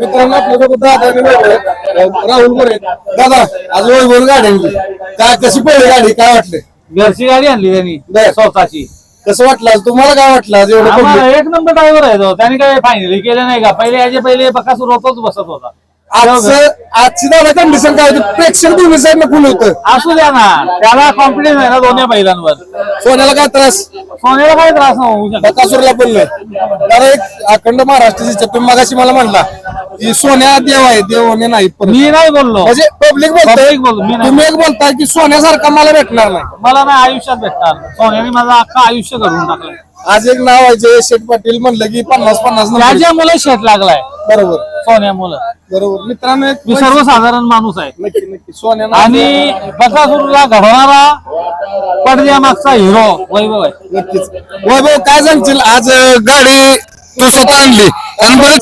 मित्रांनो आपल्यासोबत दादा. राहुल आहेत. दादा आज वैभव गाड्यांची. काय कशी पडली गाडी? काय वाटलं? घरची गाडी आणली त्यांनी बर. स्वतःची. कसं वाटलं? आज तुम्हाला काय वाटलं? आज एवढं आम्हाला public? एक नंबर ड्रायव्हर आहे तो. त्याने काय फायनली केलं नाही का? पहिले याचे पहिले बकासूर होतोच बसत होता. आजचं आजची दादा कंडिशन काय होती? प्रेक्षक दोन्ही साईडनं फुल होतं. असू द्या ना. त्याला कॉन्फिडन्स आहे ना दोन्ही बैलांवर. सोन्याला काय त्रास? सोन्याला काही त्रास नाही होऊ शकत. बकासूरला बोललोय कारण एक अखंड महाराष्ट्राची इच्छा तुम्ही मगाशी मला म्हणला. सोन्या देव आहे देव होणे नाही पण मी नाही बोललो. म्हणजे पब्लिक बोलतोय. Public बोलतो, मी नाही. तुम्ही एक बोलताय की सोन्यासारखा मला भेटणार नाही. मला नाही आयुष्यात भेटणार. सोन्याने माझं अख्खं आयुष्य घडवून टाकलं आज एक नाव आहे जय शेठ पाटील म्हणलं की पन्नास पन्नास नंबर. त्याच्या मुलं शेत लागलाय. बरोबर. सोन्या मुलं बरोबर. मित्रांनो एक मी सर्वसाधारण माणूस आहे. नक्की नक्की. सोन्या आणि बकासूरला घडवणारा पडद्या मागचा हिरो वैभव आहे. नक्कीच. वैभव काय सांगशील? आज अं, गाडी तू स्वतः आणली. बसणार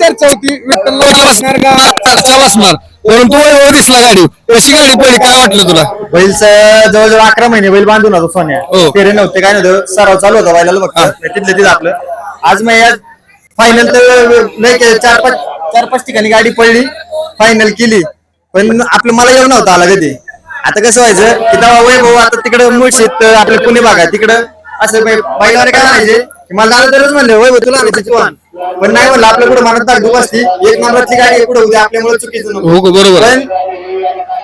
चर्चा बसणार. परंतु वैभव दिसला गाडी? कशी गाडी पडली काय वाटलं तुला? बैल स- जवळजवळ अकरा महिने बैल बांधून होता सोन्या. हो. फेरे नव्हते काय नव्हतं. सराव चालू होता बैलाला तिथलं तिथं आपलं. आज मग फायनल तर लय के- चार पाच चार पाच ठिकाणी गाडी पडली. फायनल केली. पण आपलं मला येऊन नव्हतं आला कधी. आता कसं व्हायचं? की तेव्हा वैभव आता तिकडं मुळशीत आपलं पुणे भाग आहे तिकडं असं बै- बैलावर काय की मला दादा तरच म्हणले वैभव तुला आणायचं तू आण पण नाही म्हणलं आपल्या पुढे मनात दागडूक असती एक नंबरची गाडी पुढे होती आपल्यामुळे चुकीचं नको हो बरोबर. पण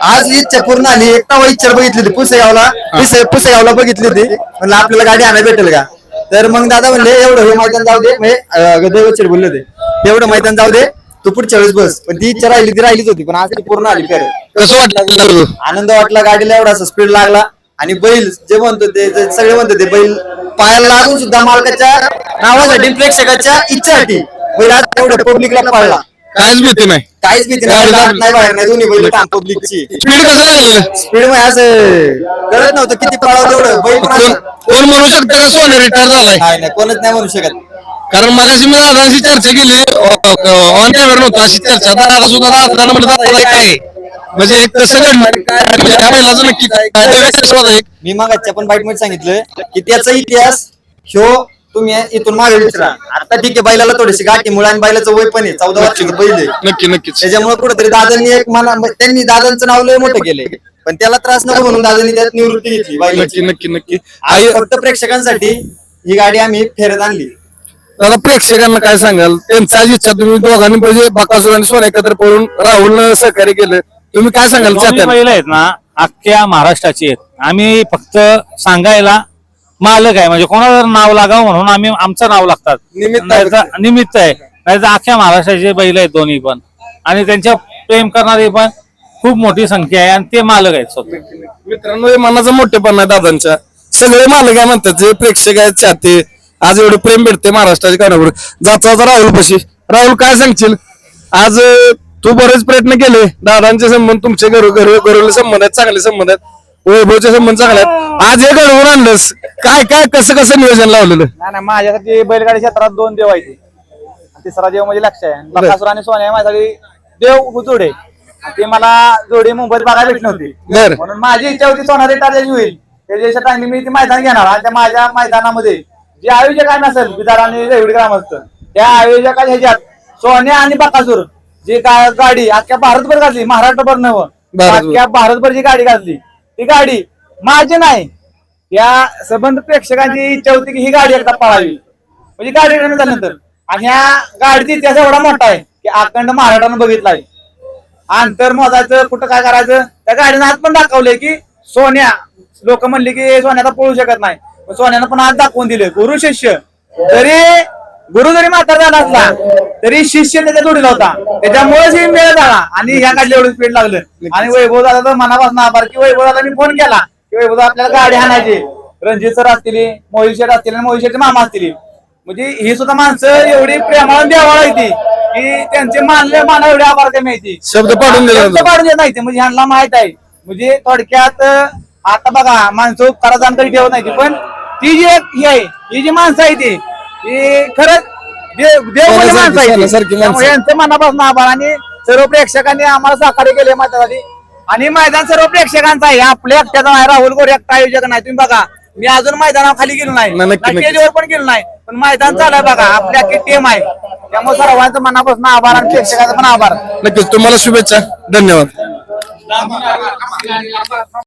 आज इच्छा पूर्ण आली. एक इच्छा बघितली होती पुसेगावला. पुसे- पुसेगावला बघितली होती. म्हणलं आपल्याला गाडी आणायला भेटेल का? तर मग दादा म्हणले एवढं हे मैदान जाऊ दे. म्हणजे, अं, बोलले होते. एवढं मैदान जाऊ दे तू पुढच्या वेळेस बस. पण ती इच्छा राहिली ती राहिलीच होती पण आज ती पूर्ण आली खरं. कसं वाटलं आनंद वाटला गाडीला एवढा स्पीड लागला. आणि बैल जे म्हणतो ते सगळे म्हणतो ते बैल पायाला लागून सुद्धा मालकाच्या नावासाठी प्रेक्षकाच्या इच्छासाठी बैल आज एवढं पब्लिकला पळला. काहीच भीती नाही. काहीच भीती नाही. गाडी आत नाही बाहेर नाही दोन्ही बैल पब्लिकची स्पीड कसं झालं? स्पीडमध्ये असं कळत नव्हतं. किती पळावं तेवढं. बैल पण कोण असं- कोण म्हणू शकतं का सोने रिटायर झालाय? नाही नाही कोणच नाही म्हणू शकत. कारण मगाशी मी दादांशी चर्चा केली. ऑन कॅमेरा नव्हतं. अशी चर्चा. दादा सुद्धा दादा म्हणलं दादा काय? म्हणजे कसं घडणार काय म्हणजे नक्की. मी मागाच्या पण बाईटमध्ये सांगितलं की त्याचा इतिहास ह्यो तुम्ही इथून मागे विचारा. आता ठीक आहे बैलाला थोडीशी गाठी मुळे आणि बैलाचं वय पण आहे. चौदा वर्षाचं बैल आहे. नक्की नक्कीच. त्याच्यामुळे कुठेतरी दादांनी एक मना त्यांनी दादांचं नाव लय मोठं केलंय. पण त्याला त्रास नको म्हणून दादांनी त्यात निवृत्ती घेतली नक्की नक्की नक्की. आई फक्त प्रेक्षकांसाठी ही गाडी आम्ही फेरत आणली. दादा प्रेक्षकांना काय सांगाल? त्यांचा इच्छा तुम्ही दोघांनी म्हणजे बाकासूर आणि सोन्या एकत्र पळून राहुल सहकार्य केलं. तुम्ही काय सांगाल? चाहत्यांना? बैल आहेत ना अख्ख्या महाराष्ट्राची आहेत. आम्ही फक्त सांगायला मालक आहे. म्हणजे कोणाला नाव लागावं म्हणून आम्ही आमचं नाव लागतात. निमित्त आहे. नाहीतर- निमित्त आहे. नाही तर अख्ख्या महाराष्ट्राचे बैल आहेत दोन्ही पण. आणि त्यांच्या प्रेम करणारी पण खूप मोठी संख्या आहे आणि ते मालक आहेत स्वतः. मित्रांनो हे मनाचं मोठेपण आहे दादांच्या. सगळे मालक आहे म्हणतात जे प्रेक्षक आहेत चाहते आज एवढं प्रेम भेटते महाराष्ट्राच्या कारणावर जाता जाता राहुल पशी राहुल काय सांगशील? आज अं, तू बरेच प्रयत्न केले. दादांचे संबंध तुमचे घर संबंध आहेत चांगले संबंध आहेत. वैभवचे संबंध चांगले आहेत. आज हे घडवून आणलंस. काय काय कसं कसं नियोजन लावलेलं? नाही नाही माझ्यासाठी बैलगाडी क्षेत्रात दोन देव आहेत. आणि तिसरा देव म्हणजे लक्ष आहे. बकासूर आणि सोन्या माझ्यासाठी देव जोडे. ते मला जोडी मुंबईत बघायला भेटली बर. म्हणून माझी इच्छा होती सोना रिटायर त्याची होईल त्याच्या टाइम मी ती मैदान घेणार आणि त्या माझ्या मैदानामध्ये जे आयोजक आहे नसेल बिदार आणि रेवडी ग्रामस्थ त्या आयोजकाच्या ह्याच्यात सोन्या आणि बकासूर जी गा- गाडी अख्ख्या भारतभर घातली महाराष्ट्रभर भारतभर. अख्ख्या भारतभर जी गाडी घातली ती गाडी माझी नाही. या संबंध प्रेक्षकांची इच्छा होती की ही गाडी एकदा पळावी. म्हणजे गाडी रन झाल्यानंतर. आणि ह्या गाडीचा इतिहास एवढा मोठा आहे की अखंड महाराष्ट्रानं बघितलाय. अंतर मोजायचं कुठं काय करायचं त्या गाडीनं आज पण दाखवलंय की सोन्या लोक म्हणले की सोन्याला पळू शकत नाही. पण सोन्यानं पण आज दाखवून दिले गुरु शिष्य. जरी गुरु जरी म्हातारा झाला असला तरी शिष्य त्याच्या जोडीला होता. त्याच्यामुळेच ही मेळ झाला. आणि ह्या गाडीला एवढं स्पीड लागलं. आणि वैभव दादा तर मनापासून आभार की वैभव दादा मी फोन केला. की वैभव आपल्याला गाडी आणायची. रणजित सर असतील मोहित शेठ असतील आणि मोहित शेठचे मामा असतील. म्हणजे ही सुद्धा माणसं एवढी प्रेमाला द्यावा ती की त्यांचे मानले माना एवढे आभार ते माहिती? शब्द पाडून शब्द पाडून देत नाही म्हणजे ह्यांना माहीत आहे. म्हणजे थोडक्यात आता बघा माणसं उपकारा जाणकारी ठेवत नाही. पण ती जी एक ही आहे ही जी माणसं आहे ती ही खरंच देव म्हणजे माणसं आहे ती. सोन्यासारखी माणसं. त्यामुळे यांचं मनापासून आभार आणि सर्व प्रेक्षकांनी आम्हाला सहकार्य केले माझ्यासाठी आणि मैदान सर्व प्रेक्षकांचं आहे. आपल्या एकट्याचा नाही राहुल गोरे एकटा आयोजक नाही. तुम्ही बघा मी अजून मैदानाखाली गेलो नाही. नाही, नक्की, ना नक्की. स्टेजवर पण गेलो नाही. पण मैदान चालू आहे बघा. आपली अख्खी टीम आहे. त्यामुळे सर्वांचं मनापासून आभार आणि प्रेक्षकांचं पण आभार. नक्कीच. तुम्हाला शुभेच्छा. धन्यवाद.